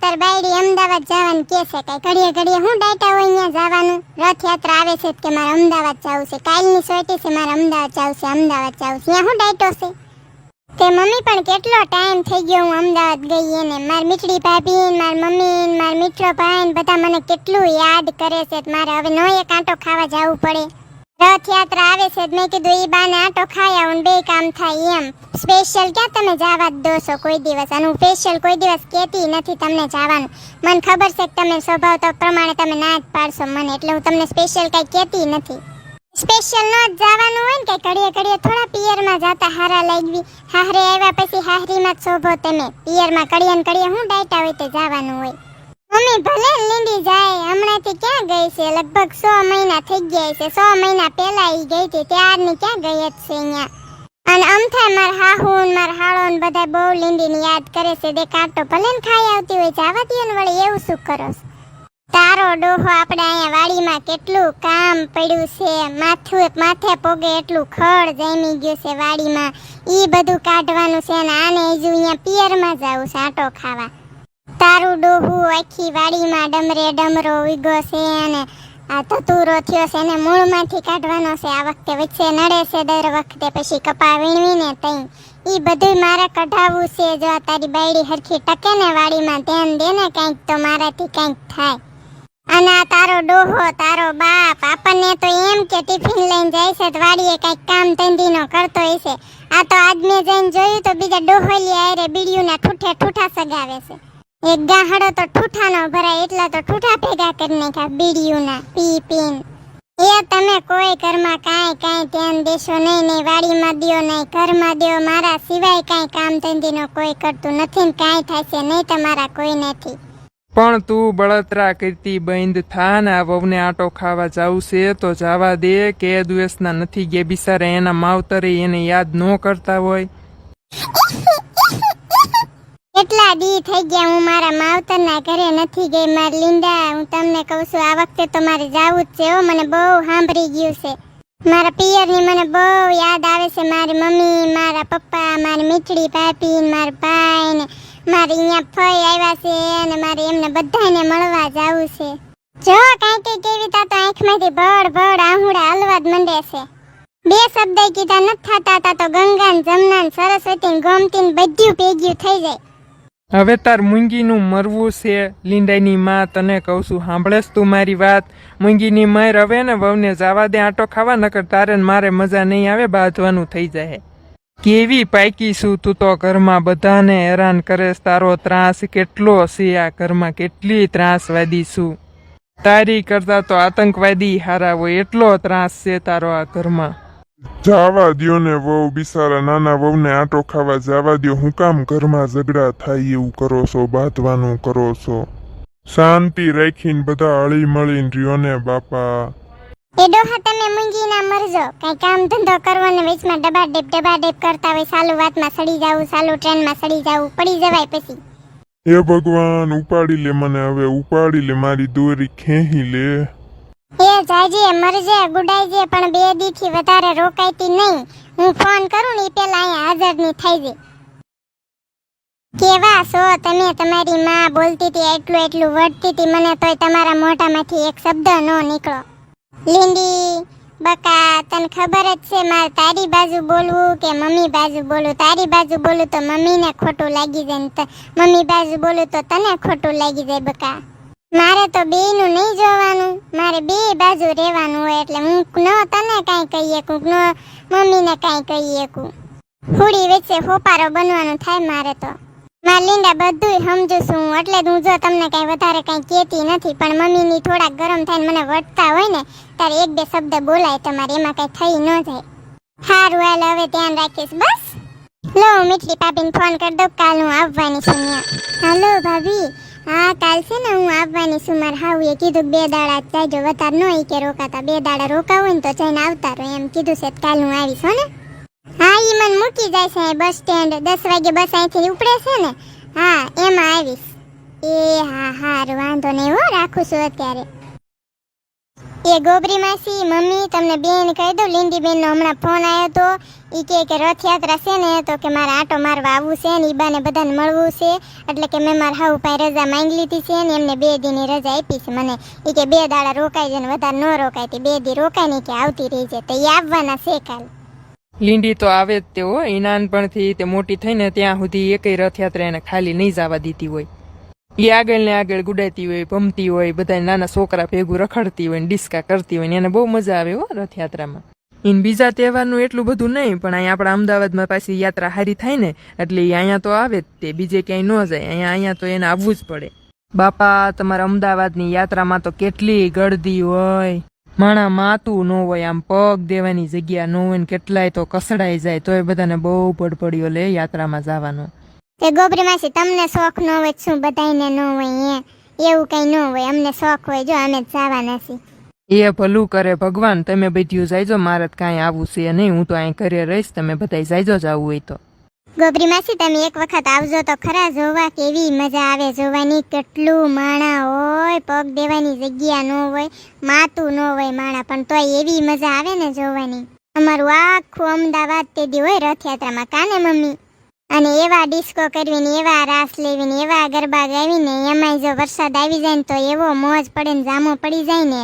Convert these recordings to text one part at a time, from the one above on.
તાર બાયડી અમદાવાદ જવાનું કે છે કઈ ઘડીએ ઘડીએ હું ડાયટા હોય અહીંયા જવાનું? રથયાત્રા આવે છે કે મારે અમદાવાદ જવું છે. કાલની સોટી છે, મારે અમદાવાદ જવું છે, અમદાવાદ જવું છે. અહીંયા હું ડાયટો છે. તે મમ્મી પણ કેટલો ટાઈમ થઈ ગયો હું અમદાવાદ ગઈ એને. મારી મીઠડી ભાભી મારી મમ્મી મારા મિત્રો ભાઈ બધા મને કેટલું યાદ કરે છે મારે હવે નો એક આંટો ખાવા જવું પડે. રથયાત્રા આવે છે મેં કીધું એ બાને આટો ખાઈ આવું બે કામ થાય એમ. સ્પેશિયલ ક્યાં તમે જવા જ દોશો કોઈ દિવસ? અને હું સ્પેશિયલ કોઈ દિવસ કહેતી નથી તમને જવાનું. મને ખબર છે કે તમે સ્વભાવ તો પ્રમાણે તમે ના જ પાડશો મને, એટલે હું તમને સ્પેશિયલ કંઈ કહેતી નથી. સ્પેશિયલ નો જ જવાનું હોય ને કે ઘડીએ ઘડીએ થોડા પિયરમાં જાતા હારા લાગવી. હારે આવ્યા પછી હાહરીમાં જ શોભો તમે. પિયરમાં કડીએ ને કડીએ હું ડાયટા હોય તે જવાનું હોય. મમ્મી ભલે લીંડી જાય, હમણાંથી ક્યાં ગઈ છે? લગભગ સો મહિના થઈ ગયા છે. સો મહિના પહેલા ઈ ગઈ હતી, ત્યારની ક્યાં ગઈ જ છે અહીંયા? અને અમથા માર હાહુ માર હાળો બધા બહુ લીંડીની યાદ કરે છે. દે કાંટો ભલે ને ખાઈ આવતી હોય જવા દે ને વળી એવું શું કરો તારો ડોહો આપણે અહીંયા વાડીમાં કેટલું કામ પડ્યું છે, માથું માથે પોગે એટલું ખડ જામી ગયું છે વાડીમાં. ઈ બધું કાઢવાનું છે ને આને હજુ અહીંયા પિયરમાં જવું છે આટો ખાવા. તારું ડોહું આખી વાડીમાં ડમરે ડમરો ઉગ્યો છે અને આ તતુરો થયો છે એને મૂળમાંથી કાઢવાનો છે. આ વખતે વચ્ચે નડે છે દર વખતે પછી કપા વીણવીને તઈ. ઈ બધું મારે કઢાવવું છે. જો આ તારી બાયડી હરખી ટકે ને વાડીમાં ધ્યાન દે ને કંઈક તો મારાથી કંઈક થાય. અને આ તારો ડોહો, તારો બાપ, આપણને તો એમ કે ટિફિન લઈને જાય છે વાડીએ કંઈક કામ ધંધીનો કરતો હશે. આ તો આજ મેં જઈને જોયું તો બીજા ડોહોલી આરે બીડીયુંના ઠૂઠે ઠૂઠા સગાવે છે. એક ગાહડો તો ઠૂઠાનો ભરાય એટલા તો ઠૂઠા ભેગા કરી નાખ્યા બીડીયુના પી પીન. એ તમે કોઈ ઘરમાં કાંઈ કાંઈ ધ્યાન દેશો નહીં નહીં વાડીમાં દ્યો નહીં ઘરમાં દ્યો. મારા સિવાય કાંઈ કામ ધંધીનો કોઈ કરતું નથી ને કાંઈ થશે નહીં તમારા કોઈ નથી પણ તું બળતરા કીર્તિ બંધ થા ને આ વહુને આટો ખાવા જવું છે તો જવા દે કે દિવસના નથી ગયા બિચારા એના માવતરે એને યાદ ન કરતા હોય. કેટલા થઈ ગયા, હું મારા માવતરના ઘરે નથી ગઈ, મારી લીંડા, હું તમને કહું છું, આ વખતે તો મારે જવું જ છે હો, મને બહુ સાંભળી ગયું છે. મારા પિયરની મને બહુ યાદ આવે છે, મારી મમ્મી, મારા પપ્પા, મારી મીઠડી ભાભી, મારા ભાઈ ને મારે અહીંયા ફઈ આવ્યા છે અને મારે એમને બધાને મળવા જાવું છે. જો કાંઈ કઈ કેવી તા તો આંખમાંથી ભડ ભડ આહુડા હલવા જ મંડે છે. બે શબ્દ કીધા નથી થતા, તા ગંગા ને જમના સરસ્વતી ગોમતી બધું ભેગ્યું થઈ જાય. હવે તાર મૂંગીનું મરવું છે લીંડાઈની માં તને કહું છું, સાંભળેશ તું મારી વાત. મૂંગીની મર હવે ને વહુને જાવા દે, આટો ખાવા, નકર તારે મારે મજા નહીં આવે, બાંધવાનું થઈ જાય. કેવી પાકી છું તું તો ઘરમાં બધાને હેરાન કરેશ, તારો ત્રાસ કેટલો છે, આ ઘરમાં કેટલી ત્રાસવાદી છું. તારી કરતા તો આતંકવાદી હારા હોય, એટલો ત્રાસ છે તારો આ ઘરમાં. જાવા દો ને વહુ બિસારા નાના વહુને આટો ખાવા જવા દો હું કામ ઘરમાં ઝઘડા થાય એવું કરો છો બાંધવાનું કરો છો શાંતિ રાખીને બધા હળી મળીને રહ્યો ને બાપા એ ડોહા તમે મૂંગી ના મરજો. કઈ કામ ધંધો કરવો ને વચમાં ડબા ડેપ ડબા ડેપ કરતા હોય સાલું વાતમાં સડી જાવું સાલું ટ્રેનમાં સડી જાવું પડી જવાય પછી. એ ભગવાન ઉપાડી લે મને હવે ઉપાડી લે મારી દોરી ખેંચી લે. એ જાજે, મરજે, ગુડાઈજે, પણ બે દી થી વધારે રોકાઈતી નહીં. હું ફોન કરું ને પેલા અહીંયા હાજરની થઈ જઈ કેવા છો તમે? તમારી માં બોલતી હતી, એટલું એટલું વળતી હતી મને, તોય તમારા મોઢામાંથી એક શબ્દ નો નીકળો. લીંડી, બકા, તને ખબર જ છે, મારે તારી બાજુ બોલવું કે મમ્મી બાજુ બોલવું? તારી બાજુ બોલું તો મમ્મીને ખોટું લાગી જાય મમ્મી બાજુ બોલું તો તને ખોટું લાગી જાય બકા. મારે તો બેયનું નહીં જોવાનું. મારે બે બાજુ રહેવાનું હોય એટલે હું ન તને કાંઈ કહી શકું ન મમ્મીને કાંઈ કહી શકું હુડી વચ્ચે હોપારો બનવાનું થાય મારે તો. મારા લીંડા બધુંય સમજુ છું એટલે જ હું જો તમને કાંઈ વધારે કાંઈ કહેતી નથી, પણ મમ્મીની થોડાક ગરમ થઈને મને વટતા હોય ને, ત્યારે એક બે શબ્દ બોલાય તમારે, એમાં કાંઈ થઈ ન જાય. સારું હાલ હવે ધ્યાન રાખીશ, બસ. લો, હું મીઠડી ભાભીને ફોન કરી દઉં, કાલ હું આવવાની છું હાલો, ભાભી. હા, કાલ છે ને હું આવવાની છું, મારા એ કીધું બે દાડા જ જાજો, વધારે ન કે રોકાતા. બે દાડા રોકાવું ને તો જઈને આવતા રહો. એમ કીધું છે કાલ હું આવીશ, હો ને? હા એ મને મૂકી જાય છે બસ સ્ટેન્ડ. દસ વાગે બસ અહીંથી ઉપડે છે ને? હા, એમાં આવીશ. એ હા હા વાંધો નહીં, હો, રાખું છું અત્યારે. એ ગોબરી માસી, મમ્મી, તમને બેન કહી દઉં લીંડી બેનનો હમણાં ફોન આવ્યો તો એ કે કે રથયાત્રા છે ને, તો કે મારે આટો મારવા આવવું છે ને ઈબાને બાને બધાને મળવું છે. એટલે કે મેં મારા હાઉ પાસે રજા માંગી લીધી છે ને, એમને બે દીની રજા આપી છે મને. ઈ કે બે દાડા રોકાઈ જાય ને, વધારે ન રોકાય. તે બે દી રોકાય ને કે આવતી રહી જાય. તો એ આવવાના છે કાલ. લીંડી તો આવે જ તે હો એ નાનપણથી તે મોટી થઈને ત્યાં સુધી એકય રથયાત્રા એને ખાલી નહીં જવા દીધી હોય. એ આગળ ને આગળ ગુડાતી હોય, ભમતી હોય બધા નાના છોકરા ભેગું રખડતી હોય ડિસ્કા કરતી હોય એને બહુ મજા આવે હો રથયાત્રામાં. ઇન બીજા તહેવારનું એટલું બધું નહીં, પણ અહીંયા આપણા અમદાવાદમાં પાછી યાત્રા હારી થાય ને, એટલે અહીંયા તો આવે જ તે, બીજે ક્યાંય ન જાય, અહીંયા અહીંયા તો એને આવવું જ પડે. બાપા, તમારા અમદાવાદની યાત્રામાં તો કેટલી ગળદી હોય. માણા માતું ન હોય, આમ પગ દેવાની જગ્યા ન હોય ને કેટલાય તો કસડાઈ જાય, તોય બધાને બહુ પડપડ્યો લે યાત્રામાં જવાનો. તે ગોબરી માસી તમને શોખ ન હોય શું બધાયને ન હોય એ એવું કઈ ન હોય અમને શોખ હોય જો અમે જવાના છીએ. એ ભલું કરે ભગવાન તમે બધું જાયજો મારે તો કાંઈ આવું છે નહીં હું તો અહીં ઘરે રહીશ તમે બધા જાયજો જ આવું હોય તો. ગોબરી માસી તમે એક વખત આવજો તો ખરા જોવા કેવી મજા આવે જોવાની કેટલું માણા હોય પગ દેવાની જગ્યા ન હોય માતું ન હોય માણા પણ તોય એવી મજા આવે ને જોવાની. અમારું આખું અમદાવાદ તે દી હોય રથયાત્રામાં. કાને મમ્મી? અને એવા ડિસ્કો કરવીને, એવા રાસ લેવીને, એવા ગરબા ગાવીને, એમાંય જો વરસાદ આવી જાય ને તો એવો મોજ પડે ને જામો પડી જાય ને.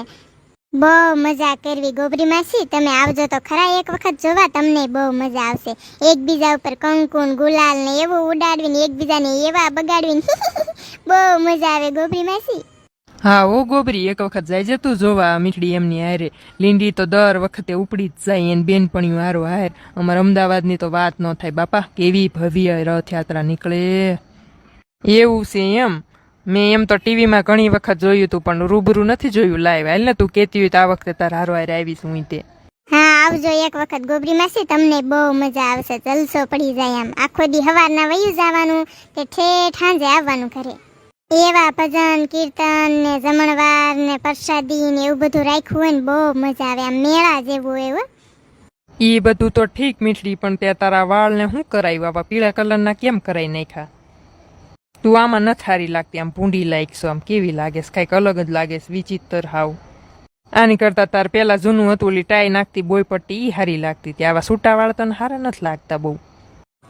બહુ મજા કરવી ગોબરી માસી, તમે આવજો તો ખરા એક વખત જોવા, તમને બહુ મજા આવશે. એકબીજા ઉપર કંકુન ને ગુલાલ ને એવું ઉડાડવીને, એકબીજાને એવા બગાડવીને, બહુ મજા આવે ગોબરી માસી. હા ઓ ગોબરી એક વખત જાય જતું તું જોવા, મીઠડી એમની હારે. લીંડી તો દર વખતે ઉપડી જ જાય, એને બેનપણીયું હારો હાર. અમારા અમદાવાદની તો વાત ન થાય, બાપા, કેવી ભવ્ય રથયાત્રા નીકળે. એવું છે એમ. મેં એમ તો ટીવીમાં ઘણી વખત જોયું હતું પણ રૂબરૂ નથી જોયું લાઈવ હાલ ને તું કહેતી હોય તો આ વખતે તાર હારો હારે આવીશ હું તે હા, આવજો એક વખત ગોબરી માસી તમને બહુ મજા આવશે, જલસો પડી જાય આમ આખો દી હવારના વયું જવાનું કે ઠેઠ સાંજે આવવાનું ઘરે. એવા ભજન, કીર્તન ને જમણવાર ને પ્રસાદી ને એવું બધું રાખ્યું હોય ને બહુ મજા આવે. આમ મેળા જેવું એવું એ બધું તો ઠીક મીઠડી, પણ તે તારા વાળને શું કરાવી આવા પીળા કલરના કેમ કરાઈ નાખ્યા? તું આમાં નથી સારી લાગતી, આમ પૂંડી લાગશો, આમ કેવી લાગેશ? કાંઈક અલગ જ લાગેસ વિચિત્ર હાવ. આની કરતા તાર પેલા જૂનું હતું, ઓલી ટાઈ નાખતી બોય પટ્ટી ઈ હારી લાગતી હતી. આવા સૂટા વાળ તને હારા નથી લાગતા બહુ.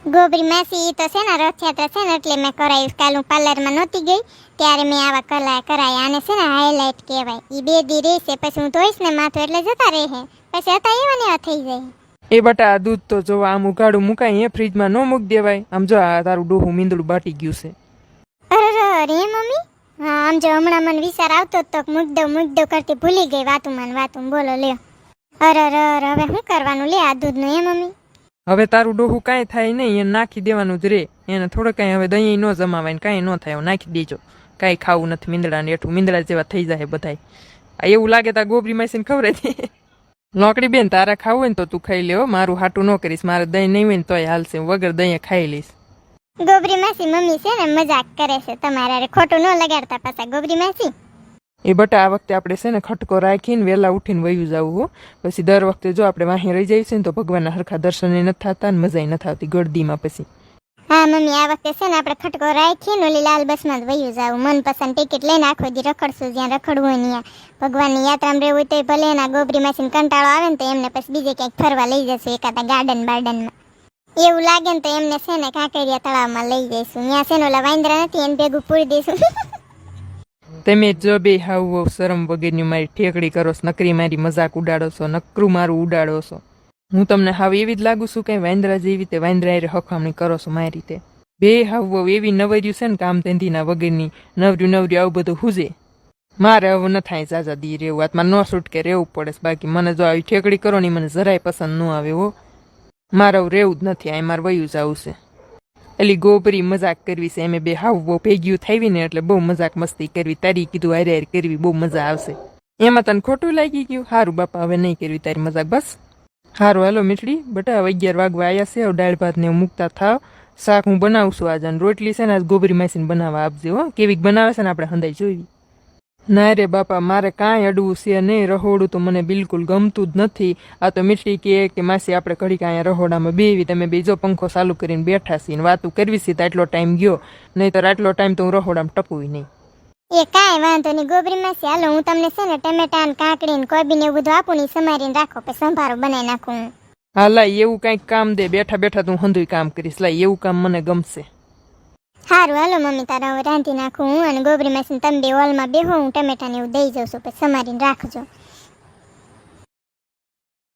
ગોબરી માસી એ તો છે ને રથયાત્રા છે ને એટલે મેં કરાયું. કાલ હું પાર્લરમાં નહોતી ગઈ ત્યારે મેં આવા કલા કરાયા. આને છે ને હાઇલાઇટ કહેવાય. એ બે દી રહેશે પછી હું ધોઈશ ને માથું એટલે જતા રહે. પછી હતા એવા ને થઈ જાય. એ બટા આ દૂધ તો જો આમ ઉગાડું મુકાય એ ફ્રીજમાં ન મૂક દેવાય. આમ જો આ તારું ડોહું મીંદડું બાટી ગયું છે. અરે રે મમ્મી? હા આમ જો હમણાં મને વિચાર આવતો તો મૂક દઉં મૂક દઉં કરતી ભૂલી ગઈ. વાતું મને વાતું. બોલો લ્યો. અરે અરે રે હવે શું કરવાનું? લે આ દૂધનું એ મમ્મી? હવે તારું ડોહું કાંઈ થાય નહીં, એને નાખી દેવાનું જ રે. એને થોડું કાંઈ હવે દહીં ન જમાવાય ને કાંઈ ન થાય નાખી દેજો. કાંઈ ખાવું નથી મીંદડાને એઠું, મીંદડા જેવા થઈ જાય બધાય. આ એવું લાગે તાર ગોબરી માસીને ખબર હતી લોકડી બેન, તારા ખાવું હોય ને તો તું ખાઈ લેવો મારું હાટું ન કરીશ, મારે દહીં નહીં હોય ને તોય હાલશે. વગર દહીં ખાઈ લઈશ. ગોબરી માસી મમ્મી છે ને મજાક કરે છે. તમારે ખોટું ન લગાડતા પાછા ગોબરી માસી. એ બટા આ વખતે આપણે છે ને ખટકો રાખીને વહેલા ઉઠીને વયું જવું હો. પછી દર વખતે જો આપણે વાહી રહી જઈશું ને તો ભગવાનના હરખા દર્શને નથી થતા ને મજાય નથી આવતી ગળદીમાં પછી. હા, મમ્મી, આ વખતે છે ને આપણે ખટકો રાખીને ઓલી લાલ બસમાં જ વયું જાવ. મનપસંદ ટિકિટ લઈને આખો દી રખડશું, જ્યાં રખડવું હોય ત્યાં. ભગવાનની યાત્રામાં રહેવું હોય તો ભલે એના ગોબરી માસીને કંટાળો આવે ને તો એમને પછી બીજે ક્યાંક ફરવા લઈ જશું, એકાદા ગાર્ડન બાર્ડનમાં. એવું લાગે ને તો એમને છે ને કાંકરિયા તળાવમાં લઈ જઈશું. ત્યાં છે ને ઓલા વાંદરા નથી, એને ભેગું પૂરી દઈશું. તમે જો બે હાવ શરમ વગેરેની મારી ઠેકડી કરો છો, નકરી મારી મજાક ઉડાડો છો, નકરું મારું ઉડાડો છો. હું તમને હાવ એવી જ લાગુ છું કે વાંદરા જેવી તે વાંદરાએ હખામણી કરો છો મારી રીતે. બે હાવ એવી નવર્યું છે ને કામ ધંધીના વગરની નવર્યું નવર્યું આવું બધું હુજે. મારે હવે ન થાય જાજા દી રહેવું આત્મા ન છૂટકે રહેવું પડે છે. બાકી મને જો આવી ઠેકડી કરો ને મને જરાય પસંદ ન આવે હો. મારે હવે રહેવું જ નથી આ મારે વયું જવું છે. એલી ગોબરી મજાક કરવી છે. એમે બે હાવ ભેગ્યું થાવી ને એટલે બહુ મજાક મસ્તી કરવી. તારી કીધું હારે હારે કરવી, બહુ મજા આવશે. એમાં તને ખોટું લાગી ગયું? હારું બાપા, હવે નહીં કરવી તારી મજાક, બસ. હારું, હાલો મીઠડી, બટા હવે અગિયાર વાગવા આવ્યા છે. હવે દાળ ભાત ને મૂકતા થાવ. શાક હું બનાવું છું આજે. રોટલી છે ને આજ ગોબરી માસીને બનાવવા આપજે હો. કેવીક બનાવે છે ને આપણે હંદાઈ જોઈ. ના રે બાપા મારે કાંઈ અડવું છે નહીં રહોડું તો મને બિલકુલ ગમતું જ નથી. આ તો મીઠી કહે કે માસી આપણે ઘડીક અહીંયા રહોડામાં બેવી તમે બીજો પંખો ચાલુ કરીને બેઠા છીએ વાતું કરવી છે તો આટલો ટાઈમ ગયો. નહીં તો આટલો ટાઈમ તો હું રહોડામાં ટપું નહીં. એ કાંઈ વાંધો નહીં ગોબરી માસી હાલો હું તમને છે ને ટમેટા ને કાકડી ને કોબી ને એવું બધું આપું ને સમારીને રાખો પછી સંભારો બનાવી નાખું હા. લાય એવું કાંઈક કામ દે. બેઠા બેઠા તું હંધુય કામ કરીશ. લાય એવું કામ મને ગમશે. સારું, હાલો મમ્મી, તારા હવે રાંધી નાખું હું અને ગોબરી માસીને તમે બે હોલમાં બેહો, હું ટમેટાને એવું દઈ જાઉં છું. પછી સમારીને રાખજો.